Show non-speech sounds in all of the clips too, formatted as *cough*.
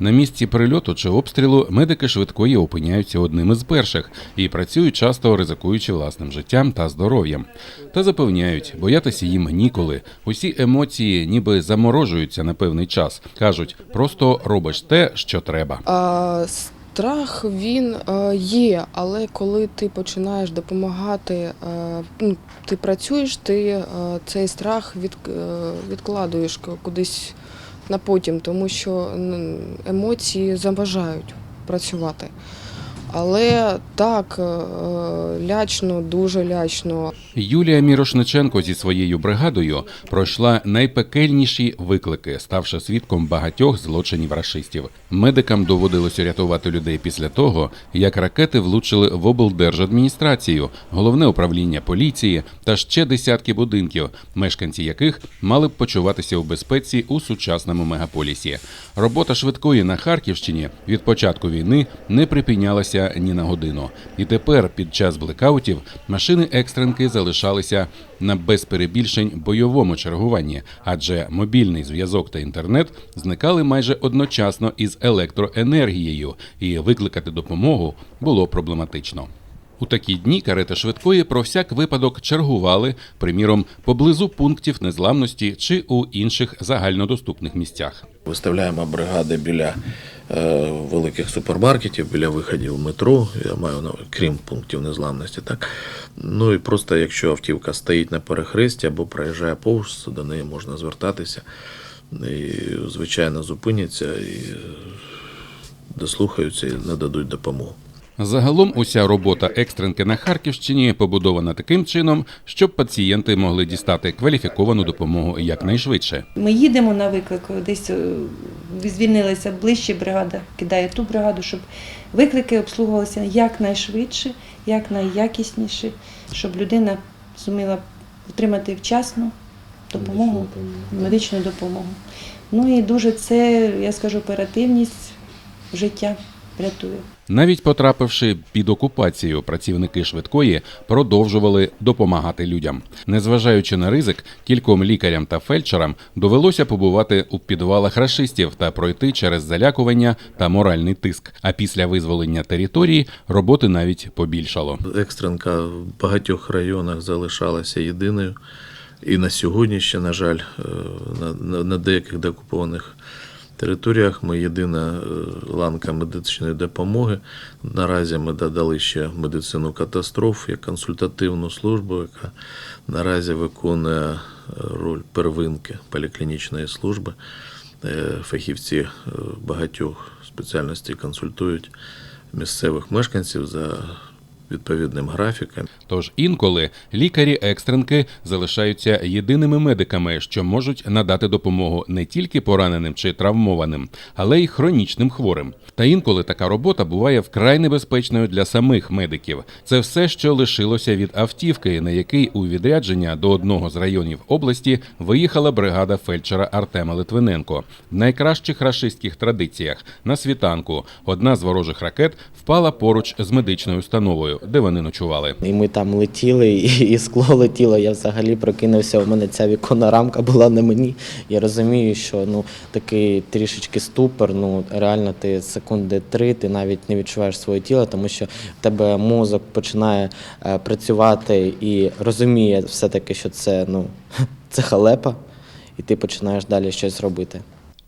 На місці прильоту чи обстрілу медики швидкої опиняються одними з перших і працюють часто ризикуючи власним життям та здоров'ям. Та запевняють, боятися їм ніколи. Усі емоції ніби заморожуються на певний час. кажуть, просто робиш те, що треба. А, страх він е, є, але коли ти починаєш допомагати, е, ну, ти працюєш, ти е, цей страх від, відкладуєш кудись на потім, тому що емоції заважають працювати. Але так, е, лячно, дуже лячно. Юлія Мірошниченко зі своєю бригадою пройшла найпекельніші виклики, ставши свідком багатьох злочинів рашистів. Медикам доводилося рятувати людей після того, як ракети влучили в облдержадміністрацію, головне управління поліції та ще десятки будинків, мешканці яких мали б почуватися у безпеці у сучасному мегаполісі. Робота швидкої на Харківщині від початку війни не припинялася ні на годину. І тепер, під час блекаутів, машини екстренки залишалися на без перебільшень бойовому чергуванні, адже мобільний зв'язок та інтернет зникали майже одночасно із електроенергією, і викликати допомогу було проблематично. У такі дні карети швидкої про всяк випадок чергували, приміром, поблизу пунктів незламності чи у інших загальнодоступних місцях. Виставляємо бригади біля е, великих супермаркетів, біля виходів метро, я маю на крім пунктів незламності. Так? Ну і просто якщо автівка стоїть на перехресті або проїжджає повз, до неї можна звертатися. І, звичайно, зупиняться і е, дослухаються і нададуть допомогу. Загалом уся робота екстренки на Харківщині побудована таким чином, щоб пацієнти могли дістати кваліфіковану допомогу якнайшвидше. Ми їдемо на виклик, десь е, звільнилася ближче бригада, кидає ту бригаду, щоб виклики обслуговувалися якнайшвидше, якнайякісніше, щоб людина зуміла отримати вчасну допомогу, медичну допомогу. Ну і дуже це, я скажу, оперативність життя рятує. Навіть потрапивши під окупацію, працівники швидкої продовжували допомагати людям. Незважаючи на ризик, кільком лікарям та фельдшерам довелося побувати у підвалах рашистів та пройти через залякування та моральний тиск. А після визволення території роботи навіть побільшало. Екстренка в багатьох районах залишалася єдиною. І на сьогодні ще, на жаль, е, на, на, на деяких деокупованих територіях ми єдина е, ланка медичної допомоги. Наразі ми додали ще медицину катастроф як консультативну службу, яка наразі виконує е, роль первинки поліклінічної служби. Е, Фахівці багатьох спеціальностей консультують місцевих мешканців за відповідним графіком. Тож інколи лікарі екстренки залишаються єдиними медиками, що можуть надати допомогу не тільки пораненим чи травмованим, але й хронічним хворим. Та інколи така робота буває вкрай небезпечною для самих медиків. Це все, що лишилося від автівки, на який у відрядження до одного з районів області виїхала бригада фельдшера Артема Литвиненко. В найкращих рашистських традиціях на світанку одна з ворожих ракет впала поруч з медичною установою, де вони ночували. І ми там летіли, і, скло летіло. Я взагалі прокинувся. У мене ця віконна рамка була на мені. Я розумію, що ну такий трішечки ступор. Ну реально, ти секунди три, ти навіть не відчуваєш своє тіло, тому що в тебе мозок починає е, працювати і розуміє все-таки, що це ну *laughs* це халепа, і ти починаєш далі щось робити.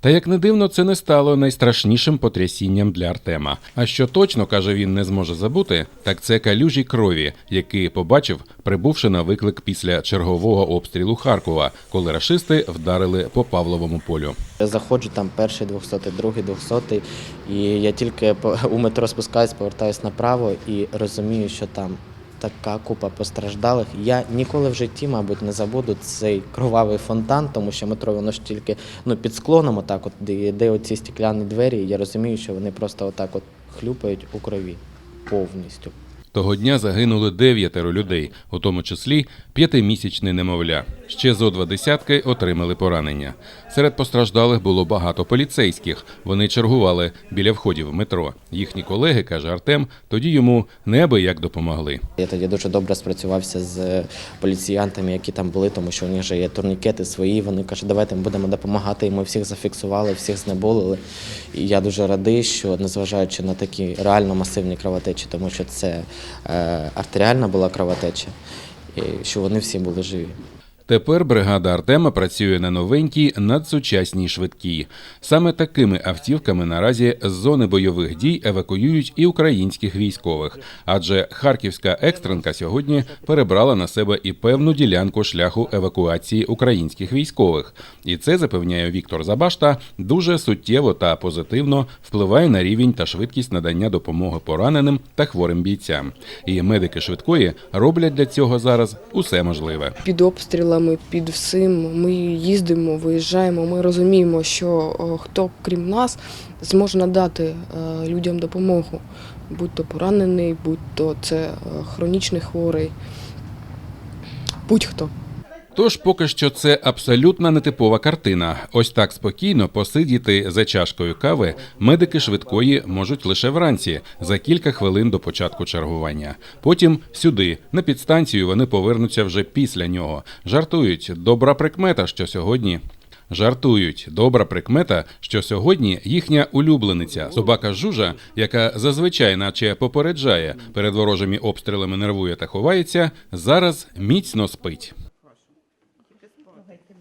Та як не дивно, це не стало найстрашнішим потрясінням для Артема. А що точно каже він не зможе забути, так це калюжі крові, які побачив, прибувши на виклик після чергового обстрілу Харкова, коли рашисти вдарили по Павловому полю. Я заходжу там перший 200, другий 200, і я тільки у метро спускаюсь, повертаюсь направо і розумію, що там така купа постраждалих. Я ніколи в житті, мабуть, не забуду цей кровавий фонтан, тому що метро воно ж тільки ну, під склоном, отак, от, де, де оці стікляні двері, я розумію, що вони просто отак от хлюпають у крові повністю. Того дня загинули дев'ятеро людей, у тому числі п'ятимісячне немовля. Ще зо два десятки отримали поранення. Серед постраждалих було багато поліцейських. Вони чергували біля входів в метро. Їхні колеги, каже Артем, тоді йому неабияк допомогли. Я тоді дуже добре спрацювався з поліціянтами, які там були, тому що у них же є турнікети свої. Вони кажуть, давайте ми будемо допомагати. І ми всіх зафіксували, всіх знеболили. І я дуже радий, що незважаючи на такі реально масивні кровотечі, тому що це е, артеріальна була кровотеча, і що вони всі були живі. Тепер бригада Артема працює на новенькій надсучасній швидкій. Саме такими автівками наразі з зони бойових дій евакуюють і українських військових, адже харківська екстренка сьогодні перебрала на себе і певну ділянку шляху евакуації українських військових. І це запевняє Віктор Забашта дуже суттєво та позитивно впливає на рівень та швидкість надання допомоги пораненим та хворим бійцям. І медики швидкої роблять для цього зараз усе можливе. Під обстрілами, під всім ми їздимо, виїжджаємо. Ми розуміємо, що хто крім нас зможе надати е, людям допомогу, будь то поранений, будь то це е, хронічний хворий, будь-хто. Тож поки що це абсолютно нетипова картина. Ось так спокійно посидіти за чашкою кави медики швидкої можуть лише вранці за кілька хвилин до початку чергування. Потім сюди, на підстанцію, вони повернуться вже після нього. Жартують добра прикмета, що сьогодні. Жартують добра прикмета, що сьогодні їхня улюблениця собака Жужа, яка зазвичай, наче попереджає перед ворожими обстрілами, нервує та ховається, зараз міцно спить.